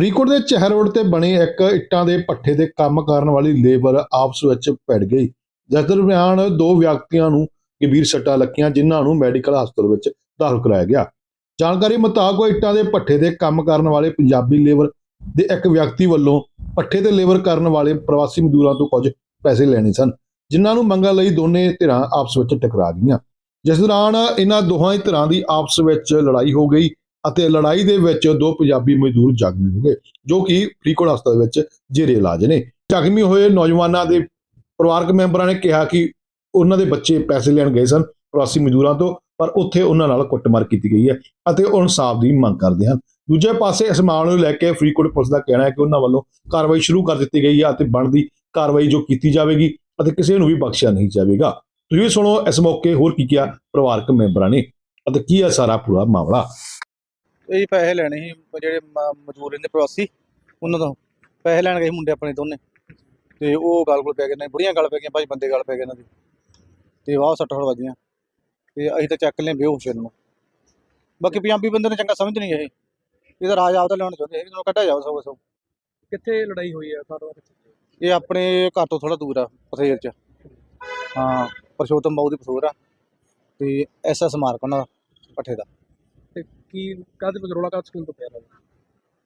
ਫਰੀਦਕੋਟ ਦੇ ਚਹਿਰ ਰੋਡ ਤੇ ਬਣੇ ਇੱਕ ਇੱਟਾਂ ਦੇ ਪੱਠੇ ਤੇ ਕੰਮ ਕਰਨ ਵਾਲੀ ਲੇਬਰ ਆਪਸ ਵਿੱਚ ਭਿੜ ਗਈ। ਜਿਸ ਦਰਮਿਆਨ ਦੋ ਵਿਅਕਤੀਆਂ ਨੂੰ ਗੰਭੀਰ ਸੱਟਾਂ ਲੱਗੀਆਂ, ਜਿਨ੍ਹਾਂ ਨੂੰ ਮੈਡੀਕਲ ਹਸਪਤਾਲ ਵਿੱਚ ਦਾਖਲ ਕਰਾਇਆ ਗਿਆ। ਜਾਣਕਾਰੀ ਮੁਤਾਬਕ ਇੱਟਾਂ ਦੇ ਪੱਠੇ ਤੇ ਕੰਮ ਕਰਨ ਵਾਲੇ ਪੰਜਾਬੀ ਲੇਬਰ ਦੇ ਇੱਕ ਵਿਅਕਤੀ ਵੱਲੋਂ ਪੱਠੇ ਤੇ ਲੇਬਰ ਕਰਨ ਵਾਲੇ ਪ੍ਰਵਾਸੀ ਮਜ਼ਦੂਰਾਂ ਤੋਂ ਕੁਝ ਪੈਸੇ ਲੈਣੇ ਸਨ, ਜਿਨ੍ਹਾਂ ਨੂੰ ਮੰਗਣ ਲਈ ਦੋਨੇ ਧਿਰਾਂ ਆਪਸ ਵਿੱਚ ਟਕਰਾ ਗਈਆਂ। ਜਿਸ ਦੌਰਾਨ ਇਹਨਾਂ ਦੋਹਾਂ ਹੀ ਧਿਰਾਂ ਦੀ ਆਪਸ ਵਿੱਚ ਲੜਾਈ ਹੋ ਗਈ। ਅਤੇ ਲੜਾਈ ਦੇ ਵਿੱਚ ਦੋ ਪੰਜਾਬੀ ਮਜ਼ਦੂਰ ਜ਼ਖਮੀ ਹੋ ਗਏ, ਜੋ ਕਿ ਫਰੀਦਕੋਟ ਹਸਪਤਾਲ ਵਿੱਚ ਜੇਰੇ ਇਲਾਜ ਨੇ। ਜ਼ਖਮੀ ਹੋਏ ਨੌਜਵਾਨਾਂ ਦੇ ਪਰਿਵਾਰਕ ਮੈਂਬਰਾਂ ਨੇ ਕਿਹਾ ਕਿ ਉਹਨਾਂ ਦੇ ਬੱਚੇ ਪੈਸੇ ਲੈਣ ਗਏ ਸਨ ਪ੍ਰਵਾਸੀ ਮਜ਼ਦੂਰਾਂ ਤੋਂ, ਪਰ ਉੱਥੇ ਉਹਨਾਂ ਨਾਲ ਕੁੱਟਮਾਰ ਕੀਤੀ ਗਈ ਹੈ ਅਤੇ ਉਹ ਇਨਸਾਫ ਦੀ ਮੰਗ ਕਰਦੇ ਹਨ। ਦੂਜੇ ਪਾਸੇ ਇਸ ਮਾਮਲੇ ਨੂੰ ਲੈ ਕੇ ਫਰੀਦਕੋਟ ਪੁਲਿਸ ਦਾ ਕਹਿਣਾ ਹੈ ਕਿ ਉਹਨਾਂ ਵੱਲੋਂ ਕਾਰਵਾਈ ਸ਼ੁਰੂ ਕਰ ਦਿੱਤੀ ਗਈ ਹੈ ਅਤੇ ਬਣਦੀ ਕਾਰਵਾਈ ਜੋ ਕੀਤੀ ਜਾਵੇਗੀ ਅਤੇ ਕਿਸੇ ਨੂੰ ਵੀ ਬਖਸ਼ਿਆ ਨਹੀਂ ਜਾਵੇਗਾ। ਤੁਸੀਂ ਵੀ ਸੁਣੋ ਇਸ ਮੌਕੇ ਹੋਰ ਕੀ ਕਿਹਾ ਪਰਿਵਾਰਕ ਮੈਂਬਰਾਂ ਨੇ ਅਤੇ ਕੀ ਹੈ ਸਾਰਾ ਪੂਰਾ ਮਾਮਲਾ। ਇਹ ਪੈਸੇ ਲੈਣੇ ਸੀ ਜਿਹੜੇ ਮ- ਮਜ਼ਦੂਰ ਰਹਿੰਦੇ ਪ੍ਰਵਾਸੀ ਉਹਨਾਂ ਤੋਂ। ਪੈਸੇ ਲੈਣ ਗਏ ਸੀ ਮੁੰਡੇ ਆਪਣੇ ਦੋਨੇ। ਤੇ ਉਹ ਗੱਲ ਕੋਲ ਪੈ ਗਏ ਨੇ ਬੁੜੀਆਂ ਗੱਲ ਪੈ ਗਈਆਂ ਭਾਈ ਬੰਦੇ ਗੱਲ ਪੈ ਗਏ ਇਹਨਾਂ ਦੀ। ਤੇ ਵਾਹ ਸੱਟ ਫੜ ਵੱਜੀਆਂ ਤੇ ਅਸੀਂ ਤਾਂ ਚੱਕ ਲਏ ਬੇਹੋਸ਼ ਨੂੰ। ਬਾਕੀ ਪੰਜਾਬੀ ਬੰਦੇ ਨੇ ਚੰਗਾ ਸਮਝ ਨਹੀਂ ਇਹ। ਇਹਦਾ ਰਾਜ ਆਪਦਾ ਲੈਣਾ ਚਾਹੁੰਦੇ ਇਹ ਨੂੰ ਕੱਢਿਆ ਜਾਓ ਸਭ ਸਭ ਕਿੱਥੇ ਲੜਾਈ ਹੋਈ ਹੈ ਕਾਰਵਾਈ ਕਿੱਥੇ ਇਹ ਆਪਣੇ ਘਰ ਤੋਂ ਥੋੜਾ ਦੂਰ ਆ ਪਥੇਰ ਚ। ਹਾਂ ਪਰਸ਼ੋਤਮ ਬਾਉ ਦੀ ਪਥੋਰ ਆ। ਤੇ ਐਸਐਸ ਮਾਰਕ ਉਹਨਾਂ ਦਾ ਪੱਠੇ ਦਾ। ਤੇ ਕੀ ਕਾਹਦੇ ਪਜਰੋਲਾ ਕਾ ਸਕੂਲ ਤੋਂ ਪਿਆ ਵਾ?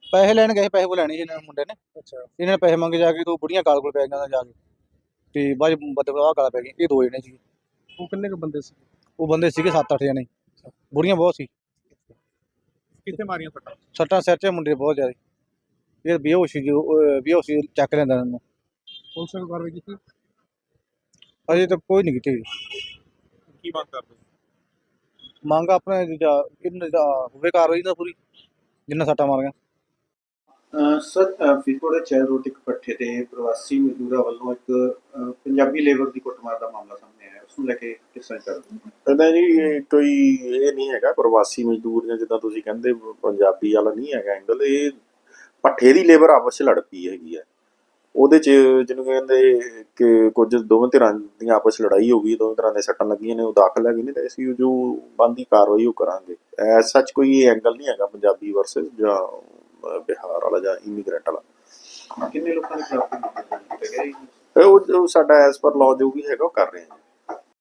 ਪੈਸੇ ਲੈਣ ਗਏ ਪੈਸੇ ਉਹ ਲੈਣੇ ਸੀ ਇਹਨਾਂ ਮੁੰਡੇ ਨੇ। ਅੱਛਾ। ਇਹਨਾਂ ਨੇ ਪੈਸੇ ਮੰਗੇ ਜਾ ਕੇ ਤੋਂ ਬੁੜੀਆਂ ਗਾਲ ਕੋਲ ਪੈ ਗਈਆਂ ਜਾ ਕੇ। ਤੇ ਬਾਅਦ ਬਦਵਾ ਗਾਲ ਪੈ ਗਈ ਇਹ ਦੋ ਜਣੇ ਸੀ ਉਹ ਕਿੰਨੇ ਕੁ ਬੰਦੇ ਸੀ ਉਹ ਬੰਦੇ ਸੀਗੇ 7-8 ਜਣੇ। ਬੁੜੀਆਂ ਬਹੁਤ ਸੀ। ਕਿੱਥੇ ਮਾਰੀਆਂ ਫਟਾ ਸੱਟਾਂ ਸਿਰ 'ਚ ਮੁੰਡੇ ਬਹੁਤ ਜ਼ਿਆਦਾ। ਇਹ ਬੇਹੋਸ਼ੀ ਜੋ ਬੇਹੋਸ਼ੀ ਚੱਕ ਲੈਂਦਾ ਇਹਨਾਂ ਨੂੰ। ਪੁਲਿਸ ਨੇ ਕਾਰਵਾਈ ਕੀਤੀ? ਅਜੇ ਤੱਕ ਕੋਈ ਨਹੀਂ ਕੀਤੀ। ਕੀ ਮੰਗ ਕਰਦੇ? ਮੰਗ ਆਪਣੇ ਜਿਹੜਾ ਇਹਨਾਂ ਦਾ ਹੋਵੇ ਕਾਰਵਾਈ ਦਾ ਪੂਰੀ? ਜਿੰਨਾ ਸੱਟਾਂ ਮਾਰੀਆਂ। ਅਹ ਸਰ ਦੇ ਚੈਰ ਰੋਡ ਇੱਕ ਪੱਠੇ ਤੇ ਪ੍ਰਵਾਸੀ ਮਜ਼ਦੂਰਾਂ ਵੱਲੋਂ ਇੱਕ ਪੰਜਾਬੀ ਲੇਬਰ ਦੀ ਕੁੱਟਮਾਰ ਦਾ ਮਾਮਲਾ ਸਾਹਮਣੇ ਆਇਆ। ਉਸ ਨੂੰ ਲੈ ਕੇ ਕਿਸ ਤਰ੍ਹਾਂ ਕਰਦੇ ਕਹਿੰਦਾ ਜੀ ਕੋਈ ਇਹ ਨਹੀਂ ਹੈਗਾ ਪ੍ਰਵਾਸੀ ਮਜ਼ਦੂਰ ਜਾਂ ਜਿੱਦਾਂ ਤੁਸੀਂ ਕਹਿੰਦੇ ਪੰਜਾਬੀ ਵਾਲਾ ਨਹੀਂ ਹੈਗਾ ਐਂਗਲ ਇਹ ਪੱਠੇ ਦੀ ਲੇਬਰ ਆਪਸ 'ਚ ਲੜ ਪਈ ਹੈਗੀ ਆ। ਉਹਦੇ 'ਚ ਜਿਹਨੂੰ ਕਹਿੰਦੇ ਕਿ ਕੁਝ ਦੋਵੇਂ ਧਿਰਾਂ ਦੀਆਂ ਆਪਸ ਲੜਾਈ ਹੋ ਗਈ ਦੋਵੇਂ ਧਿਰਾਂ ਦੇ ਸੱਟਾਂ ਲੱਗੀਆਂ ਨੇ ਉਹ ਦਾਖਲ ਹੈਗੇ ਨੇ ਤੇ ਅਸੀਂ ਜੋ ਬੰਦੀ ਕਾਰਵਾਈ ਉਹ ਕਰਾਂਗੇ। ਐਸ ਸੱਚ ਕੋਈ ਐਂਗਲ ਨਹੀਂ ਹੈਗਾ ਪੰਜਾਬੀ ਵਰਸਸ ਜਾਂ ਬਿਹਾਰ ਵਾਲਾ ਜਾਂ ਇਮੀਗ੍ਰੈਂਟ ਵਾਲਾ। ਕਿੰਨੇ ਲੋਕਾਂ ਦੇ ਖਿਲਾਫ ਕੀਤਾ ਉਹ ਉਹ ਸਾਡਾ ਐਸ ਪਰ ਲਾਅ ਜੋ ਵੀ ਹੈਗਾ ਉਹ ਕਰ ਰਹੇ ਹਾਂ।